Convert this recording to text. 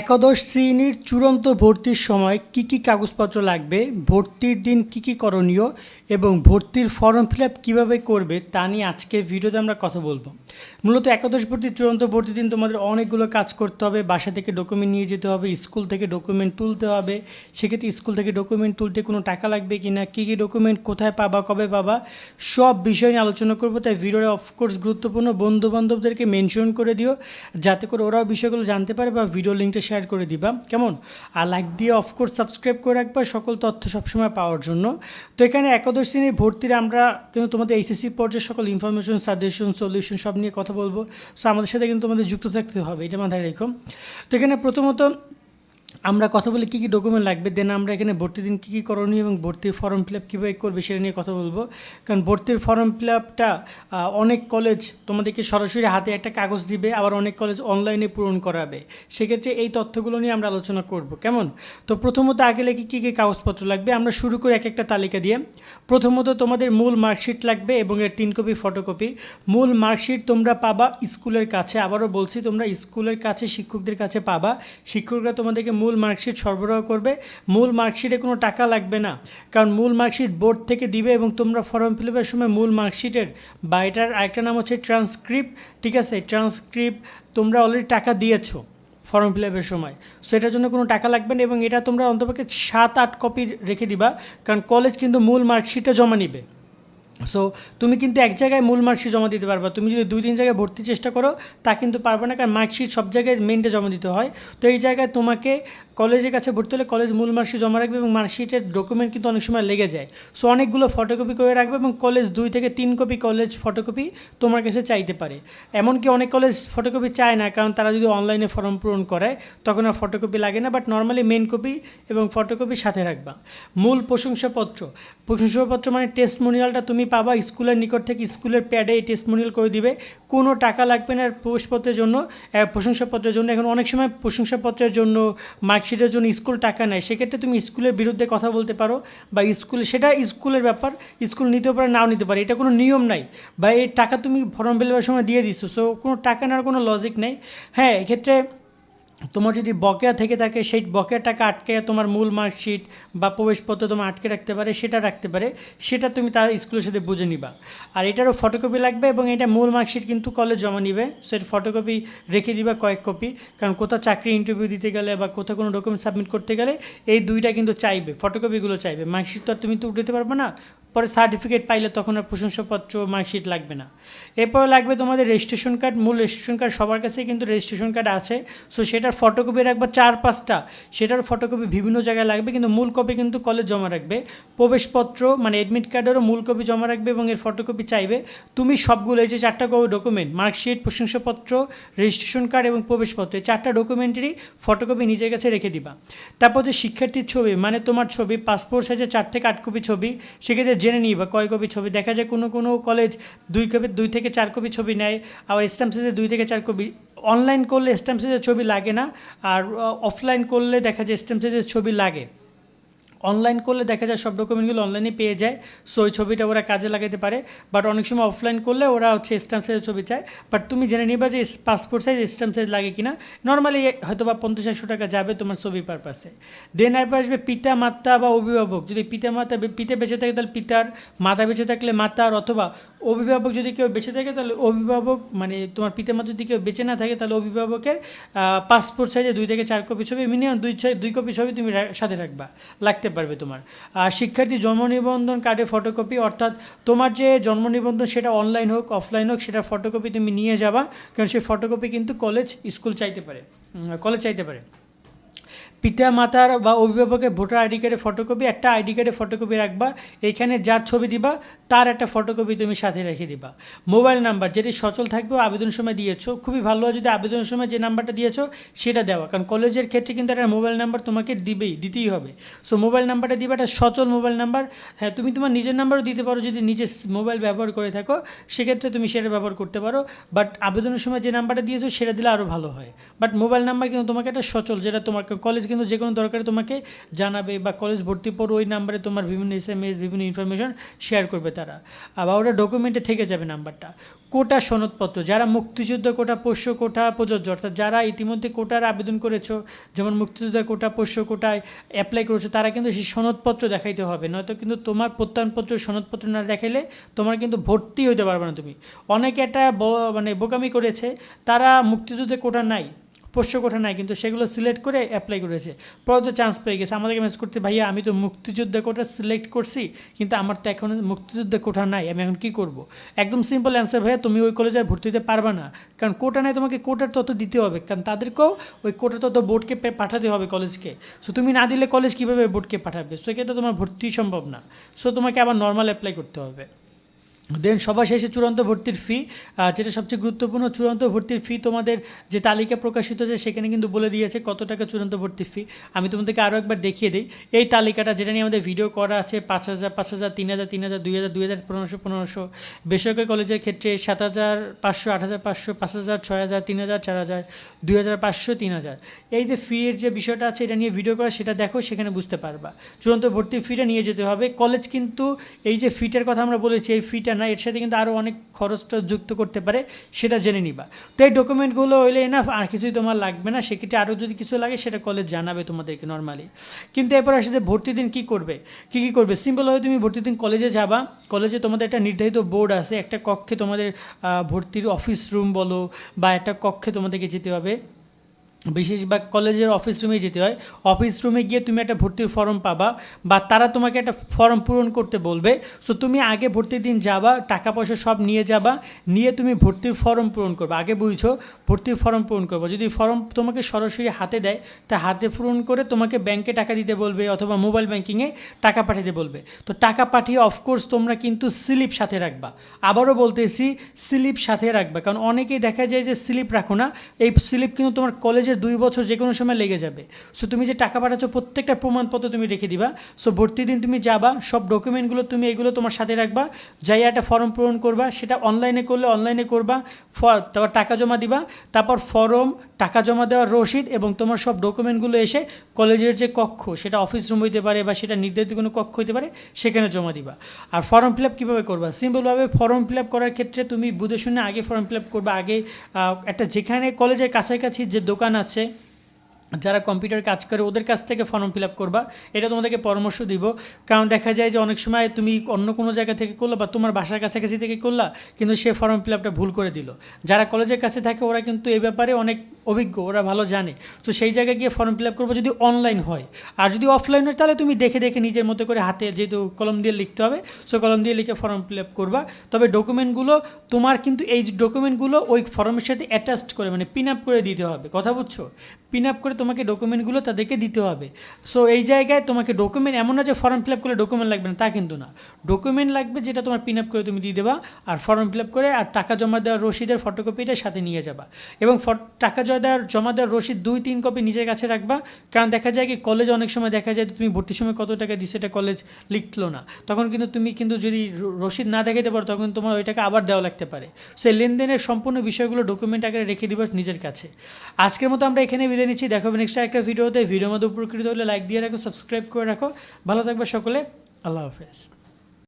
একাদশ শ্রেণির চূড়ান্ত ভর্তির সময় কি কি কাগজপত্র লাগবে, ভর্তির দিন কি কি করণীয় এবং ভর্তির ফর্ম ফিল আপ কীভাবে করবে তা নিয়ে আজকে ভিডিওতে আমরা কথা বলব। মূলত একাদশ ভর্তির চূড়ান্ত ভর্তির দিন তোমাদের অনেকগুলো কাজ করতে হবে, বাসা থেকে ডকুমেন্ট নিয়ে যেতে হবে স্কুল থেকে ডকুমেন্ট তুলতে হবে, সেক্ষেত্রে স্কুল থেকে ডকুমেন্ট তুলতে কোনো টাকা লাগবে কি না কী কী ডকুমেন্ট কোথায় পাবা, কবে পাবা, সব বিষয় নিয়ে আলোচনা করব, তাই ভিডিওটা অফকোর্স গুরুত্বপূর্ণ বন্ধু বান্ধবদেরকে মেনশন করে দিও, যাতে করে ওরাও বিষয়গুলো জানতে পারে বা ভিডিও লিঙ্কটা শেয়ার করে দিবা। কেমন? আর লাইক দিয়ে অফকোর্স সাবস্ক্রাইব করে রাখবা, সকল তথ্য সবসময় পাওয়ার জন্য। তো এখানে একাদশ শ্রেণির ভর্তির আমরা কিন্তু তোমাদের এইচএসসি পর্যায়ে সকল ইনফরমেশন সাজেশন সলিউশন সব নিয়ে কথা বলব। সো আমাদের সাথে কিন্তু তোমাদের যুক্ত থাকতে হবে, এটা মাথায় রেখো। তো এখানে প্রথমত আমরা কথা বলি কী কী ডকুমেন্ট লাগবে দেন আমরা এখানে ভর্তির দিন কী কী করণীয় এবং ভর্তির ফর্ম ফিল আপ কীভাবে করবে সেটা নিয়ে কথা বলব। কারণ ভর্তির ফর্ম ফিল আপটা অনেক কলেজ তোমাদেরকে সরাসরি হাতে একটা কাগজ দিবে, আবার অনেক কলেজ অনলাইনে পূরণ করাবে। সেক্ষেত্রে এই তথ্যগুলো নিয়ে আমরা আলোচনা করব, কেমন? তো প্রথমত আগে লেগে কী কী কাগজপত্র লাগবে, আমরা শুরু করি এক একটা তালিকা দিয়ে। প্রথমত তোমাদের মূল মার্কশিট লাগবে এবং এর তিন কপি ফটোকপি মূল মার্কশিট তোমরা পাবা স্কুলের কাছে, আবারও বলছি তোমরা স্কুলের কাছে, শিক্ষকদের কাছে পাবা। শিক্ষকরা তোমাদেরকে মূল মার্কশিট সরবরাহ করবে। মূল মার্কশিটে কোনো টাকা লাগবে না। কারণ মূল মার্কশিট বোর্ড থেকে দিবে এবং তোমরা ফর্ম ফিল আপের সময় মূল মার্কশিটের বা এটার আরেকটা নাম হচ্ছে ট্রান্সক্রিপ্ট, ঠিক আছে? ট্রান্সক্রিপ্ট তোমরা অলরেডি টাকা দিয়েছ ফর্ম ফিল আপের সময়। সো এটার জন্য কোনো টাকা লাগবে না এবং এটা তোমরা অন্তপক্ষে সাত, আট কপি রেখে দিবা। কারণ কলেজ কিন্তু মূল মার্কশিটটা জমা নিবে। সো তুমি কিন্তু এক জায়গায় মূল মার্কশিট জমা দিতে পারবা। তুমি যদি দুই, তিন জায়গায় ভর্তি চেষ্টা করো, তা কিন্তু পারবে না, কারণ মার্কশিট সব জায়গায় মেনটা জমা দিতে হয়। তো এই জায়গায় তোমাকে কলেজের কাছে ভর্তি হলে কলেজ মূল মার্কশিট জমা রাখবে এবং মার্কশিটের ডকুমেন্ট কিন্তু অনেক সময় লেগে যায়। সো অনেকগুলো ফটোকপি করে রাখবে এবং কলেজ দুই থেকে তিন কপি কলেজ ফটোকপি তোমার কাছে চাইতে পারে। এমনকি অনেক কলেজ ফটোকপি চায় না, কারণ তারা যদি অনলাইনে ফর্ম পূরণ করে, তখন আর ফটোকপি লাগে না। বাট নর্মালি মেন কপি এবং ফটোকপি সাথে রাখবা। মূল প্রশংসাপত্র। প্রশংসাপত্র মানে টেস্টমোনিয়ালটা তুমি পাবা স্কুলের নিকট থেকে স্কুলের প্যাডে এই টেস্টমোনিয়াল করে দিবে। কোনো টাকা লাগবে না প্রবেশপত্রের জন্য প্রশংসাপত্রের জন্য। এখন অনেক সময় প্রশংসাপত্রের জন্য, মার্কশিটের জন্য স্কুল টাকা নেয়। সেক্ষেত্রে তুমি স্কুলের বিরুদ্ধে কথা বলতে পারো বা স্কুলে, সেটা স্কুলের ব্যাপার, স্কুল নিতেও পারে, নাও নিতে পারে। এটা কোনো নিয়ম নাই। বা এই টাকা তুমি ফর্ম ফিল সময় দিয়ে দিছো সো কোনো টাকা নেওয়ার কোনো লজিক নেই। হ্যাঁ এক্ষেত্রে তোমার যদি বকেয়া থেকে থাকে, সেই বকেয়া টাকা আটকে তোমার মূল মার্কশিট বা প্রবেশপত্র তোমার আটকে রাখতে পারে, সেটা রাখতে পারে, সেটা তুমি তার স্কুলের সাথে বুঝে নিবা। আর এটারও ফটোকপি লাগবে এবং এটা মূল মার্কশিট কিন্তু কলেজ জমা নিবে সেটা ফটোকপি রেখে দিবা কয়েক কপি কারণ কোথাও চাকরি ইন্টারভিউ দিতে গেলে বা কোথাও কোনো ডকুমেন্ট সাবমিট করতে গেলে এই দুইটা কিন্তু চাইবে ফটোকপিগুলো চাইবে। মার্কশিট তো আর তুমি তো উঠাতে পারবে না পরে সার্টিফিকেট পাইলে তখন আর প্রশংসাপত্র মার্কশিট লাগবে না। এরপরে লাগবে তোমাদের রেজিস্ট্রেশন কার্ড মূল রেজিস্ট্রেশন কার্ড সবার কাছেই কিন্তু রেজিস্ট্রেশন কার্ড আছে। সো সেটার ফটোকপি রাখবা চার পাঁচটা, সেটার ফটোকপি বিভিন্ন জায়গায় লাগবে, কিন্তু মূল কপি কিন্তু কলেজ জমা রাখবে। প্রবেশপত্র মানে অ্যাডমিট কার্ডেরও মূল কপি জমা রাখবে এবং এর ফটোকপি চাইবে। তুমি সবগুলো, এই যে চারটা ডকুমেন্ট মার্কশিট প্রশংসাপত্র রেজিস্ট্রেশন কার্ড এবং প্রবেশপত্র, এই চারটা ডকুমেন্টেরই ফটোকপি নিজের কাছে রেখে দিবা। তারপর যে শিক্ষার্থীর ছবি মানে তোমার ছবি পাসপোর্ট সাইজের চার থেকে আট কপি ছবি, সেক্ষেত্রে জেনে নিই, বা কয় কপি ছবি। দেখা যায় কোনো কোনো কলেজ দুই কপি, দুই থেকে চার কপি ছবি নেয়, আবার স্ট্যাম্প সাইজে দুই থেকে চার কপি। অনলাইন করলে স্ট্যাম্প সাইজের ছবি লাগে না, আর অফলাইন করলে দেখা যায় স্ট্যাম্প সাইজের ছবি লাগে। অনলাইন করলে দেখা যায় সব ডকুমেন্টগুলো অনলাইনে পেয়ে যায়। সো ওই ছবিটা ওরা কাজে লাগাতে পারে। বাট অনেক সময় অফলাইন করলে ওরা হচ্ছে স্ট্যাম্প সাইজের ছবি চায়। বাট তুমি জেনে নিবা যে পাসপোর্ট সাইজ স্ট্যাম্প সাইজ লাগে কি না নর্মালি হয়তো বা পঞ্চাশ একশো টাকা যাবে তোমার ছবি পারপাসে দেন এরপর আসবে পিতা, মাতা বা অভিভাবক। যদি পিতা, মাতা, পিতা বেঁচে থাকে তাহলে পিতার, মাতা বেঁচে থাকলে মাতার অথবা অভিভাবক যদি কেউ বেঁচে থাকে, তাহলে অভিভাবক মানে তোমার পিতা মাতা যদি কেউ বেঁচে না থাকে, তাহলে অভিভাবকের পাসপোর্ট সাইজে দুই থেকে চার কপি ছবি মিনিমাম দুই ছয়- দুই কপি ছবি তুমি সাথে রাখবা, লাগতে পারবে তোমার। আর শিক্ষার্থী জন্ম নিবন্ধন কার্ডে ফটোকপি অর্থাৎ তোমার যে জন্ম নিবন্ধন সেটা অনলাইন হোক অফলাইন হোক, সেটা ফটোকপি তুমি নিয়ে যাবা, কারণ সেই ফটোকপি কিন্তু কলেজ স্কুল চাইতে পারে কলেজ চাইতে পারে। পিতা মাতার বা অভিভাবকের ভোটার আইডি কার্ডের ফটোকপি একটা আইডি কার্ডের ফটোকপি রাখবা, এখানে যার ছবি দিবা, তার একটা ফটোকপি তুমি সাথে রেখে দিবা। মোবাইল নাম্বার যেটি সচল থাকবে আবেদন সময় দিয়েছ, খুবই ভালো হয় যদি আবেদনের সময় যে নাম্বারটা দিয়েছ, সেটা দেওয়া। কারণ কলেজের ক্ষেত্রে কিন্তু একটা মোবাইল নাম্বার তোমাকে দিবেই, দিতেই হবে। সো মোবাইল নাম্বারটা দিবা, একটা সচল মোবাইল নাম্বার। হ্যাঁ তুমি তোমার নিজের নাম্বারও দিতে পারো যদি নিজে মোবাইল ব্যবহার করে থাকো, সেক্ষেত্রে তুমি সেটা ব্যবহার করতে পারো। বাট আবেদনের সময় যে নাম্বারটা দিয়েছ, সেটা দিলে আরও ভালো হয়। বাট মোবাইল নাম্বার কিন্তু তোমাকে একটা সচল, যেটা তোমার কলেজ কিন্তু যে কোনো দরকারে তোমাকে জানাবে বা কলেজ ভর্তি পর ওই নাম্বারে তোমার বিভিন্ন এস এম এস বিভিন্ন ইনফরমেশন শেয়ার করবে তারা। আবার ওটা ডকুমেন্টে থেকে যাবে নাম্বারটা কোটা সনদপত্র, যারা মুক্তিযুদ্ধ কোটা, পোষ্য কোটা প্রযোজ্য, অর্থাৎ যারা ইতিমধ্যে কোটার আবেদন করেছ, যেমন মুক্তিযুদ্ধ কোটা, পোষ্য কোটায় অ্যাপ্লাই করেছ, তারা কিন্তু সেই সনদপত্র দেখাইতে হবে। নয়তো কিন্তু তোমার প্রত্যয়নপত্র, সনদপত্র না দেখাইলে তোমার কিন্তু ভর্তি হইতে পারবে না তুমি। অনেকে একটা মানে বোকামি করেছে, তারা মুক্তিযুদ্ধে কোটা নাই। পোষ্য কোটা নাই, কিন্তু সেগুলো সিলেক্ট করে অ্যাপ্লাই করেছে। পরে তো চান্স পেয়ে গেছে। আমাদেরকে মেসেজ করতে, ভাইয়া, আমি তো মুক্তিযুদ্ধ কোটা সিলেক্ট করছি, কিন্তু আমার তো এখন মুক্তিযুদ্ধ কোটা নাই, আমি এখন কী করব? একদম সিম্পল অ্যান্সার ভাইয়া, তুমি ওই কলেজে ভর্তি হতে পারবে না। কারণ কোটা নাই, তোমাকে কোটার তত দিতে হবে। কারণ তাদেরকেও ওই কোটা তত বোর্ডকে পাঠাতে হবে কলেজকে সো তুমি না দিলে কলেজ কীভাবে বোর্ডকে পাঠাবে? সো এক্ষেত্রে তোমার ভর্তি সম্ভব না। সো তোমাকে আবার নর্মাল অ্যাপ্লাই করতে হবে। দেন সবার শেষে চূড়ান্ত ভর্তির ফি যেটা সবচেয়ে গুরুত্বপূর্ণ, চূড়ান্ত ভর্তির ফি তোমাদের যে তালিকা প্রকাশিত হয়েছে সেখানে কিন্তু বলে দিয়েছে কত টাকা চূড়ান্ত ভর্তির ফি আমি তোমাদেরকে আরও একবার দেখিয়ে দিই। এই তালিকাটা যেটা নিয়ে আমাদের ভিডিও করা আছে, পাঁচ হাজার পাঁচ হাজার, তিন হাজার তিন হাজার, দুই হাজার দুই হাজার, পনেরোশো পনেরোশো। বেসরকারি কলেজের ক্ষেত্রে সাত হাজার পাঁচশো, আট হাজার পাঁচশো, পাঁচ হাজার, ছয় হাজার, তিন হাজার, চার হাজার, দুই হাজার পাঁচশো, তিন হাজার। এই যে ফি এর যে বিষয়টা আছে এটা নিয়ে ভিডিও করা, সেটা দেখো, সেখানে বুঝতে পারবা। চূড়ান্ত ভর্তির ফিটা নিয়ে যেতে হবে। কলেজ কিন্তু এই যে ফিটার কথা আমরা বলেছি, এই ফিটা না, এর সাথে কিন্তু আরও অনেক খরচটা যুক্ত করতে পারে, সেটা জেনে নিবা। তো এই ডকুমেন্টগুলো হইলে না, আর কিছুই তোমার লাগবে না, সেক্ষেত্রে আরও যদি কিছু লাগে, সেটা কলেজ জানাবে তোমাদেরকে নর্মালি কিন্তু এরপর আসলে ভর্তি দিন কী করবে? কী কী করবে? সিম্পলভাবে তুমি ভর্তি দিন কলেজে যাবা। কলেজে তোমাদের একটা নির্ধারিত বোর্ড আছে, একটা কক্ষে তোমাদের ভর্তির অফিস রুম বলো, বা একটা কক্ষে তোমাদেরকে যেতে হবে। বেশিরভাগ কলেজের অফিস রুমে যেতে হয়। অফিস রুমে গিয়ে তুমি একটা ভর্তির ফর্ম পাবা বা তারা তোমাকে একটা ফর্ম পূরণ করতে বলবে। সো তুমি আগে ভর্তির দিন যাবা টাকা পয়সা সব নিয়ে যাবা, নিয়ে তুমি ভর্তির ফর্ম পূরণ করবে। আগে বুঝছ, ভর্তির ফর্ম পূরণ করব। যদি ফর্ম তোমাকে সরাসরি হাতে দেয়, তা হাতে পূরণ করে তোমাকে ব্যাংকে টাকা দিতে বলবে অথবা মোবাইল ব্যাংকিংয়ে টাকা পাঠাতে বলবে। তো টাকা পাঠিয়ে অফকোর্স তোমরা কিন্তু স্লিপ সাথে রাখবা। আবারও বলতেছি স্লিপ সাথে রাখবা। কারণ অনেকেই দেখা যায় যে স্লিপ রাখো না। এই স্লিপ কিন্তু তোমার কলেজের দুই বছর যে কোনো সময় লেগে যাবে। সো তুমি যে টাকা পাঠাচ্ছ, প্রত্যেকটা প্রমাণপত্র তুমি রেখে দিবা। সো ভর্তি দিন তুমি যাবা, সব ডকুমেন্টগুলো তুমি এগুলো তোমার সাথে রাখবা। যাই একটা ফর্ম পূরণ করবা, সেটা অনলাইনে করলে অনলাইনে করবা তারপর টাকা জমা দিবা, তারপর ফর্ম টাকা জমা দেওয়ার রসিদ এবং তোমার সব ডকুমেন্টগুলো এসে কলেজের যে কক্ষ, সেটা অফিস রুম হইতে পারে বা সেটা নির্ধারিত কোনো কক্ষ হইতে পারে, সেখানে জমা দিবা। আর ফর্ম ফিল আপ কীভাবে করবা? সিম্পলভাবে ফর্ম ফিল আপ করার ক্ষেত্রে তুমি বুঝে শুনে আগে ফর্ম ফিল আপ করবা। আগে একটা যেখানে কলেজের কাছাকাছি যে দোকান আছে যারা কম্পিউটার কাজ করে, ওদের কাছ থেকে ফর্ম ফিল আপ করবা। এটা তোমাদেরকে পরামর্শ দিব। কারণ দেখা যায় যে অনেক সময় তুমি অন্য কোনো জায়গা থেকে করল বা তোমার বাসার কাছাকাছি থেকে করলা, কিন্তু সে ফর্ম ফিল আপটা ভুল করে দিল। যারা কলেজের কাছে থাকে, ওরা কিন্তু এই ব্যাপারে অনেক অভিজ্ঞ, ওরা ভালো জানে। তো সেই জায়গায় গিয়ে ফর্ম ফিল আপ করব যদি অনলাইন হয়। আর যদি অফলাইন হয়, তাহলে তুমি দেখে দেখে নিজের মতো করে হাতে যেহেতু কলম দিয়ে লিখতে হবে সো কলম দিয়ে লিখে ফর্ম ফিল আপ করবা। তবে ডকুমেন্টগুলো তোমার কিন্তু এই ডকুমেন্টগুলো ওই ফর্মের সাথে অ্যাটাচড করে মানে পিন আপ করে দিতে হবে। কথা বুঝছ? পিন আপ করে তোমাকে ডকুমেন্টগুলো তাদেরকে দিতে হবে। সো এই জায়গায় তোমাকে ডকুমেন্ট এমন না যে ফর্ম ফিল আপ করলে ডকুমেন্ট লাগবে না, তা কিন্তু না। ডকুমেন্ট লাগবে যেটা তোমার পিন আপ করে তুমি দিয়ে দেবা, আর ফর্ম ফিল আপ করে আর টাকা জমা দেওয়ার রসিদের ফটোকপিটা সাথে নিয়ে যাবা। এবং টাকা জমা দেওয়ার জমা দেওয়ার রসিদ দুই, তিন কপি নিজের কাছে রাখবা, কারণ দেখা যায় কি কলেজ অনেক সময় দেখা যায় তুমি ভর্তির সময় কত টাকা দিচ্ছে এটা কলেজ লিখলো না। তখন কিন্তু তুমি কিন্তু যদি রসিদ না দেখাতে পারো, তখন তোমার ওই টাকা আবার দেওয়া লাগতে পারে। সেই লেনদেনের সম্পূর্ণ বিষয়গুলো ডকুমেন্ট আকারে রেখে দিবা নিজের কাছে। আজকের মতো আমরা এখানে বিদায় নিচ্ছি দেখাবো নেক্সট একটা ভিডিওতে ভিডিওর মধ্যে উপকৃত হলে লাইক দিয়ে রাখো সাবস্ক্রাইব করে রাখো। ভালো থাকবে সকলে। আল্লাহ হাফেজ।